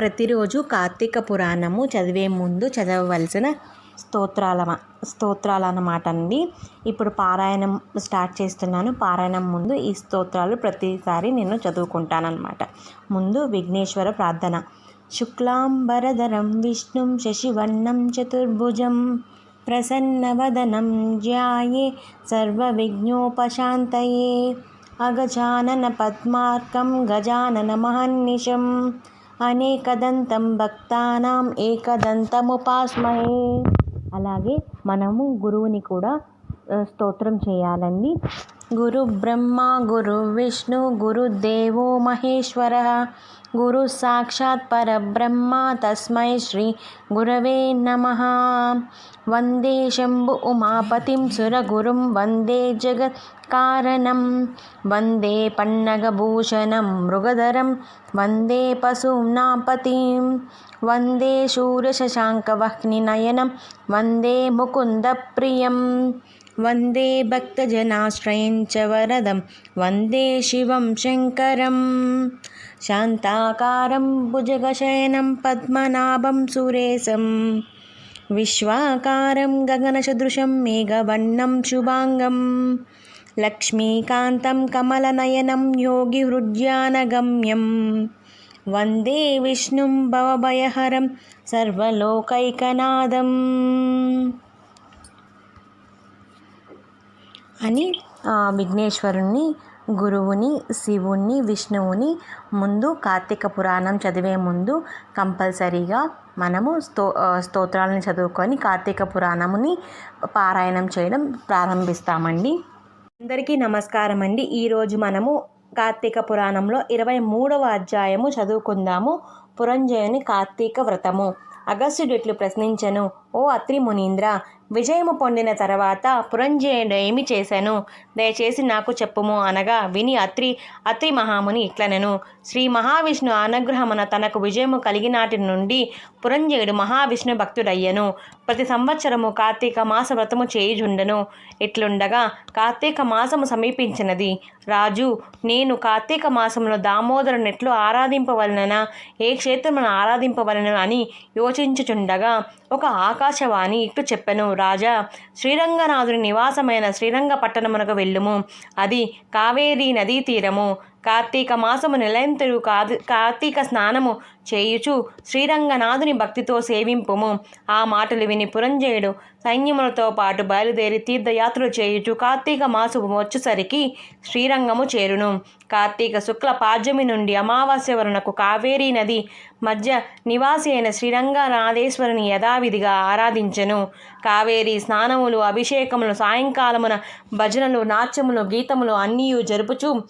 ప్రతిరోజు కార్తీక పురాణము చదివే ముందు చదవవలసిన స్తోత్రాల స్తోత్రాలు అన్నమాట అండి ఇప్పుడు పారాయణం స్టార్ట్ చేస్తున్నాను. పారాయణం ముందు ఈ స్తోత్రాలు ప్రతిసారి నేను చదువుకుంటానన్నమాట. ముందు విఘ్నేశ్వర ప్రార్థన. శుక్లాంబరధరం విష్ణుం శశివర్ణం చతుర్భుజం ప్రసన్నవదనం జ్యాయే సర్వవిఘ్నోపశాంతయే అగజానన పద్మార్కం గజానన మహన్నిషం అనేకదంతం భక్తానాం ఏకదంతముపాస్మహే. అలాగే మనము గురువుని కూడా స్తోత్రం చేయాలండి. గురు బ్రహ్మ గురు విష్ణు గురుదేవో మహేశ్వర. గురు సాక్షాత్ పరబ్రహ్మ తస్మై శ్రీ గురవే నమ. వందే శంభు ఉమాపతిం సురగురుం వందే జగత్కారణం వందే పన్నగభూషణం మృగధరం వందే పశూనాపతిం వందే శూరశశాంకవహ్నినయనం వందే ముకుందప్రియం వందే భక్తజనాశ్రయం చ వరదం. వందే శివం శంకరం. శాంతాకారం భుజగశయనం పద్మనాభం సురేశం. విశ్వాకారం గగనసదృశం మేఘవర్ణం శుభాంగం. లక్ష్మీకాంతం కమలనయనం యోగిహృద్యానగమ్యం వందే విష్ణుం భవభయహరం సర్వలోకైకనాథం అని ఆ, విఘ్నేశ్వరుణ్ణి గురువుని శివుణ్ణి విష్ణువుని ముందు కార్తీక పురాణం చదివే ముందు కంపల్సరీగా మనము స్తో స్తోత్రాలను చదువుకొని కార్తీక పురాణముని పారాయణం చేయడం ప్రారంభిస్తామండి. అందరికీ నమస్కారం అండి. ఈరోజు మనము కార్తీక పురాణంలో ఇరవై మూడవ అధ్యాయము చదువుకుందాము. పురంజయుని కార్తీక వ్రతము. అగస్త్యుడు ఇట్లు ప్రశ్నించను ఓ అత్రి మునీంద్ర విజయము పొందిన తర్వాత పురంజయుడు ఏమి చేశాను? దయచేసి నాకు చెప్పుము అనగా విని అత్రి అత్రి మహాముని ఇట్లనెను. శ్రీ మహావిష్ణు అనుగ్రహమున తనకు విజయము కలిగినాటి నుండి పురంజయుడు మహావిష్ణు భక్తుడయ్యను. ప్రతి సంవత్సరము కార్తీక మాస వ్రతము చేయుజుండెను ఇట్లుండగా కార్తీక మాసము సమీపించినది. రాజు నేను కార్తీక మాసంలో దామోదరునెట్లు ఆరాధింపవలన ఏ క్షేత్రమును ఆరాధింపవలన అని యోచించుచుండగా ఒక ఆకాశవాణి ఇట్లు చెప్పెను. రాజా శ్రీరంగనాథుని నివాసమైన శ్రీరంగ పట్టణమునకు వెళ్ళుము. అది కావేరీ నదీ తీరము. కార్తీక మాసము నిలంతరు కాదు కార్తీక స్నానము చేయుచు శ్రీరంగనాథుని భక్తితో సేవింపుము. ఆ మాటలు విని పురంజయుడు సైన్యములతో పాటు బయలుదేరి తీర్థయాత్రలు చేయుచు కార్తీక మాసము వచ్చేసరికి శ్రీరంగము చేరును. కార్తీక శుక్ల పాడ్యమి నుండి అమావాస్య వరునకు కావేరీ నది మధ్య నివాసి అయిన శ్రీరంగనాథేశ్వరుని యథావిధిగా ఆరాధించెను. కావేరీ స్నానములు అభిషేకములు సాయంకాలమున భజనలు నాట్యములు గీతములు అన్నీ జరుపుచు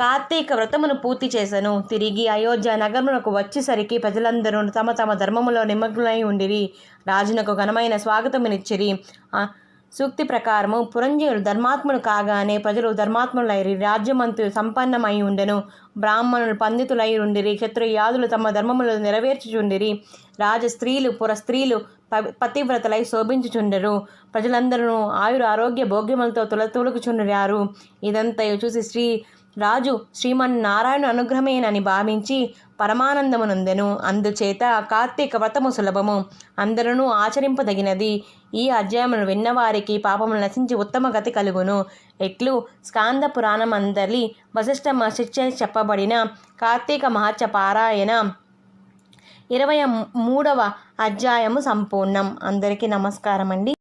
కార్తీక వ్రతమును పూర్తి చేసెను. తిరిగి అయోధ్య నగరమునకు వచ్చేసరికి ప్రజలందరూ తమ తమ ధర్మములో నిమగ్నులై ఉండిరి. రాజునకు ఘనమైన స్వాగతమునిచ్చిరి. సూక్తి ప్రకారము పురంజయుడు ధర్మాత్ముడు కాగానే ప్రజలు ధర్మాత్ములైరి. రాజ్యమంతు సంపన్నమై ఉండెను. బ్రాహ్మణులు పండితులై ఉండిరి. క్షత్రియాదులు తమ ధర్మములు నెరవేర్చుచుండిరి. రాజ స్త్రీలు పుర స్త్రీలు ప- పతివ్రతలై శోభించుచుండెరు. ప్రజలందరూ ఆయుర ఆరోగ్య భోగ్యములతో తులతూలుకుచుండారు ఇదంతయు చూసి శ్రీ రాజు శ్రీమన్నారాయణ అనుగ్రహమేనని భావించి పరమానందమునందెను. అందుచేత కార్తీక వ్రతము సులభము. అందరూ ఆచరింపదగినది. ఈ అధ్యాయమును విన్నవారికి పాపములు నశించి ఉత్తమ గతి కలుగును. ఎట్లు స్కాంద పురాణం అందరి వశిష్ఠ మహర్షిచే చెప్పబడిన కార్తీక మహత్య పారాయణ ఇరవై మూడవ అధ్యాయము సంపూర్ణం. అందరికీ నమస్కారం అండి